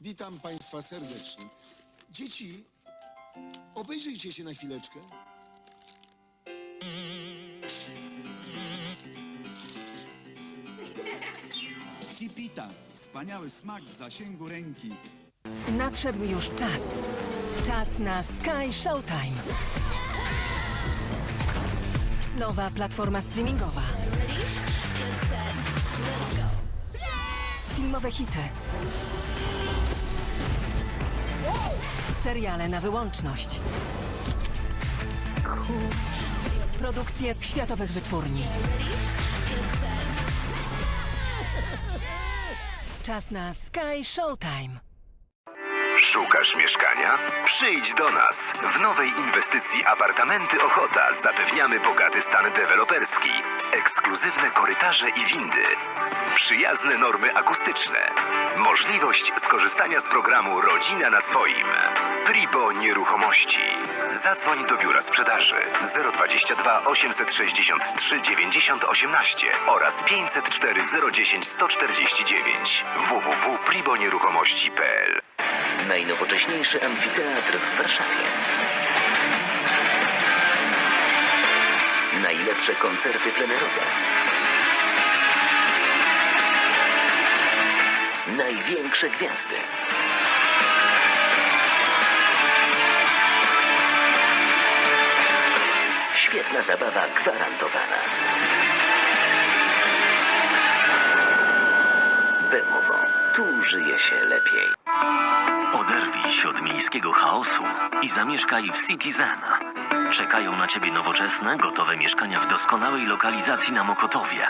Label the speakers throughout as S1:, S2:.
S1: Witam Państwa serdecznie. Dzieci, obejrzyjcie się na chwileczkę.
S2: Cipita. Wspaniały smak w zasięgu ręki.
S3: Nadszedł już czas. Czas na Sky Showtime. Nowa platforma streamingowa. Filmowe hity. Seriale na wyłączność. Produkcje światowych wytwórni. Czas na Sky Showtime.
S4: Szukasz mieszkania? Przyjdź do nas. W nowej inwestycji Apartamenty Ochota zapewniamy bogaty stan deweloperski, ekskluzywne korytarze i windy, przyjazne normy akustyczne, możliwość skorzystania z programu Rodzina na swoim. Pribo Nieruchomości. Zadzwoń do biura sprzedaży 022 863 90 18 oraz 504 010 149 www.pribonieruchomości.pl
S5: Najnowocześniejszy amfiteatr w Warszawie. Najlepsze koncerty plenerowe. Największe gwiazdy. Świetna zabawa gwarantowana. Bemowo. Tu żyje się lepiej.
S6: Się od miejskiego chaosu i zamieszkaj w Citizen. Czekają na ciebie nowoczesne, gotowe mieszkania w doskonałej lokalizacji na Mokotowie.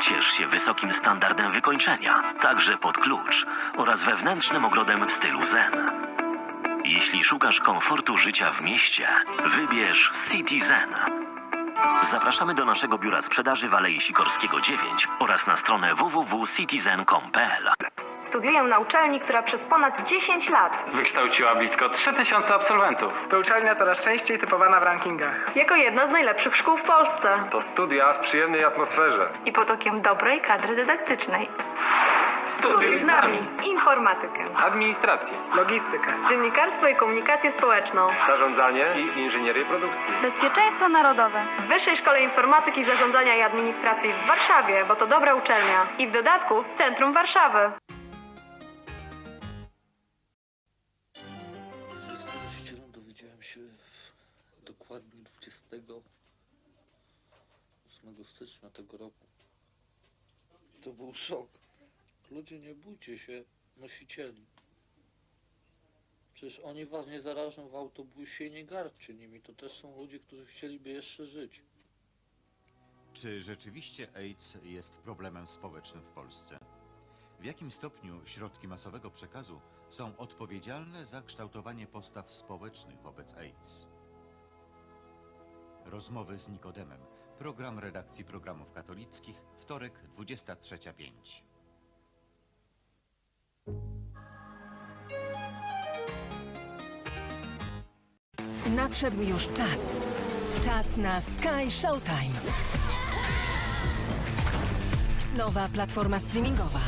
S6: Ciesz się wysokim standardem wykończenia, także pod klucz oraz wewnętrznym ogrodem w stylu zen. Jeśli szukasz komfortu życia w mieście, wybierz Citizen. Zapraszamy do naszego biura sprzedaży w Alei Sikorskiego 9 oraz na stronę www.citizen.com.pl.
S7: Studiuję na uczelni, która przez ponad 10 lat
S8: Wykształciła blisko 3000 absolwentów.
S9: To uczelnia coraz częściej typowana w rankingach.
S7: jako jedna z najlepszych szkół w Polsce
S8: To studia w przyjemnej atmosferze.
S7: i pod okiem dobrej kadry dydaktycznej.
S8: Studiuj
S7: z nami informatykę,
S8: Administrację,
S9: Logistykę.
S7: dziennikarstwo i komunikację społeczną.
S8: zarządzanie i inżynierię produkcji.
S7: Bezpieczeństwo narodowe. W Wyższej Szkole Informatyki, Zarządzania i Administracji w Warszawie, bo to dobra uczelnia. I w dodatku w centrum Warszawy.
S10: Dokładnie 28 stycznia tego roku. To był szok. Ludzie, nie bójcie się nosicieli. Przecież oni was nie zarażą w autobusie i nie gardźcie nimi. To też są ludzie, którzy chcieliby jeszcze żyć.
S11: Czy rzeczywiście AIDS jest problemem społecznym w Polsce? W jakim stopniu środki masowego przekazu są odpowiedzialne za kształtowanie postaw społecznych wobec AIDS? Rozmowy z Nikodemem. Program redakcji programów katolickich. Wtorek 23.05.
S3: Nadszedł już czas. Czas na Sky Showtime. Nowa platforma streamingowa.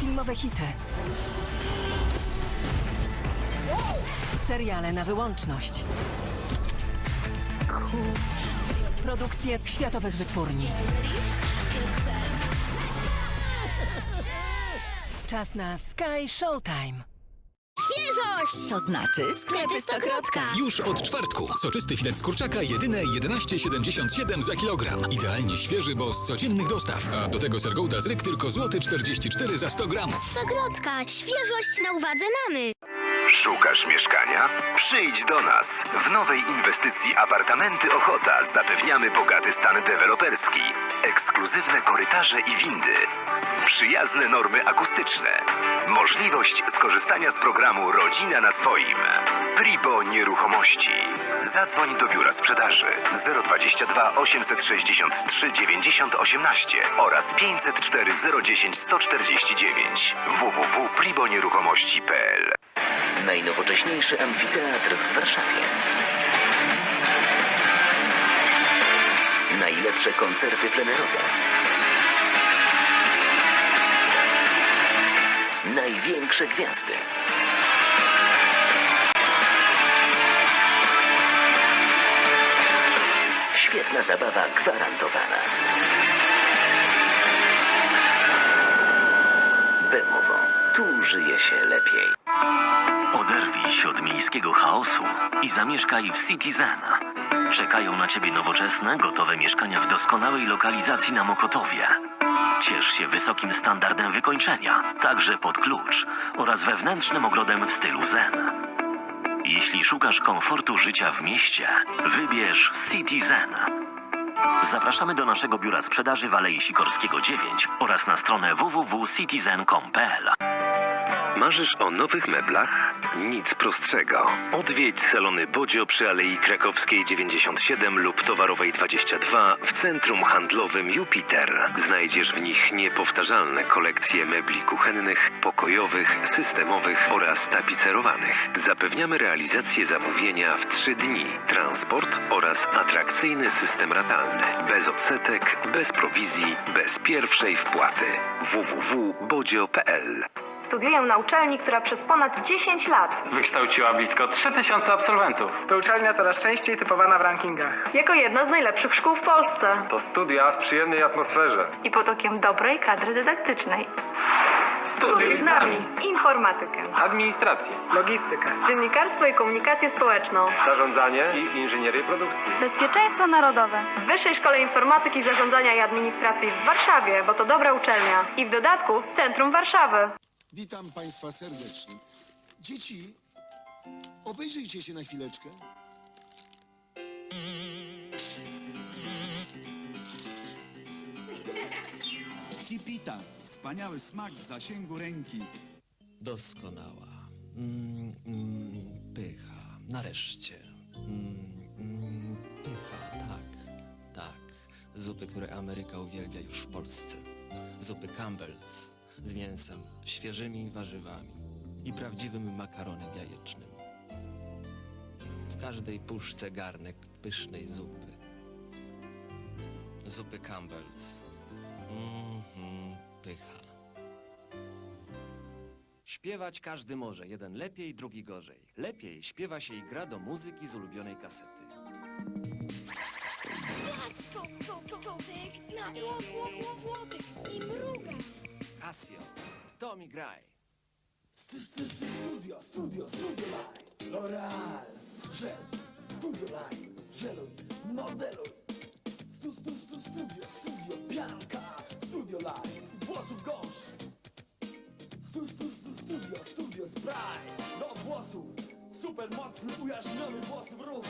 S3: Filmowe hity. Seriale na wyłączność. Produkcje światowych wytwórni. Czas na Sky Showtime.
S12: Świeżość! To znaczy sklepy Stokrotka.
S13: Już od czwartku. Soczysty filet z kurczaka jedyne 11,77 za kilogram. Idealnie świeży, bo z codziennych dostaw. A do tego sergołda z ryk tylko złoty 44 za 100 gramów.
S12: Stokrotka. Świeżość na uwadze mamy.
S4: Szukasz mieszkania? Przyjdź do nas. W nowej inwestycji Apartamenty Ochota zapewniamy bogaty stan deweloperski, ekskluzywne korytarze i windy, przyjazne normy akustyczne, możliwość skorzystania z programu Rodzina na swoim. Pribo Nieruchomości. Zadzwoń do biura sprzedaży 022 863 90 18 oraz 504 010 149 www.pribonieruchomości.pl
S5: Najnowocześniejszy amfiteatr w Warszawie. Naj najlepsze koncerty plenerowe. Największe gwiazdy. Świetna zabawa gwarantowana. Bemowo. Tu żyje się lepiej.
S6: Oderwij się od miejskiego chaosu i zamieszkaj w Citizen. Czekają na ciebie nowoczesne, gotowe mieszkania w doskonałej lokalizacji na Mokotowie. Ciesz się wysokim standardem wykończenia, także pod klucz oraz wewnętrznym ogrodem w stylu zen. Jeśli szukasz komfortu życia w mieście, wybierz Citizen. Zapraszamy do naszego biura sprzedaży w Alei Sikorskiego 9 oraz na stronę www.citizen.com.pl.
S14: Marzysz o nowych meblach? Nic prostszego. Odwiedź salony Bodzio przy Alei Krakowskiej 97 lub Towarowej 22 w centrum handlowym Jupiter. Znajdziesz w nich niepowtarzalne kolekcje mebli kuchennych, pokojowych, systemowych oraz tapicerowanych. Zapewniamy realizację zamówienia w 3 dni, transport oraz atrakcyjny system ratalny. Bez odsetek, bez prowizji, bez pierwszej wpłaty. www.bodzio.pl
S7: Studiuję na uczelni, która przez ponad 10 lat
S8: Wykształciła blisko 3000 absolwentów.
S9: To uczelnia coraz częściej typowana w rankingach.
S7: jako jedna z najlepszych szkół w Polsce
S8: To studia w przyjemnej atmosferze.
S7: i pod okiem dobrej kadry dydaktycznej. Studiuj z nami informatykę,
S8: Administrację,
S9: Logistykę.
S7: dziennikarstwo i komunikację społeczną,
S8: zarządzanie i inżynierię produkcji.
S7: bezpieczeństwo narodowe. W Wyższej Szkole Informatyki, Zarządzania i Administracji w Warszawie, bo to dobra uczelnia. I w dodatku w centrum Warszawy.
S1: Witam państwa serdecznie. Dzieci, obejrzyjcie się na chwileczkę.
S2: Cipita. Wspaniały smak w zasięgu ręki.
S10: Doskonała. Mm, mm, pycha. Nareszcie. Mm, mm, pycha, tak. Tak. Zupy, które Ameryka uwielbia już w Polsce. Zupy Campbell's z mięsem, świeżymi warzywami i prawdziwym makaronem jajecznym. W każdej puszce garnek pysznej zupy. Zupy Campbell's. Mhm, pycha.
S15: Śpiewać każdy może, jeden lepiej, drugi gorzej. Lepiej śpiewa się i gra do muzyki z ulubionej kasety. Casio, kto mi graj?
S1: Studio, studio, studio live. L'Oreal, żel, studio live, żeluj, modeluj. Stu, stu, stu, studio, studio, pianka, studio live, włosów gąszcz. Stu, stu, stu, studio, studio, do włosów. Super mocny, ujarzmiony włosów ruch.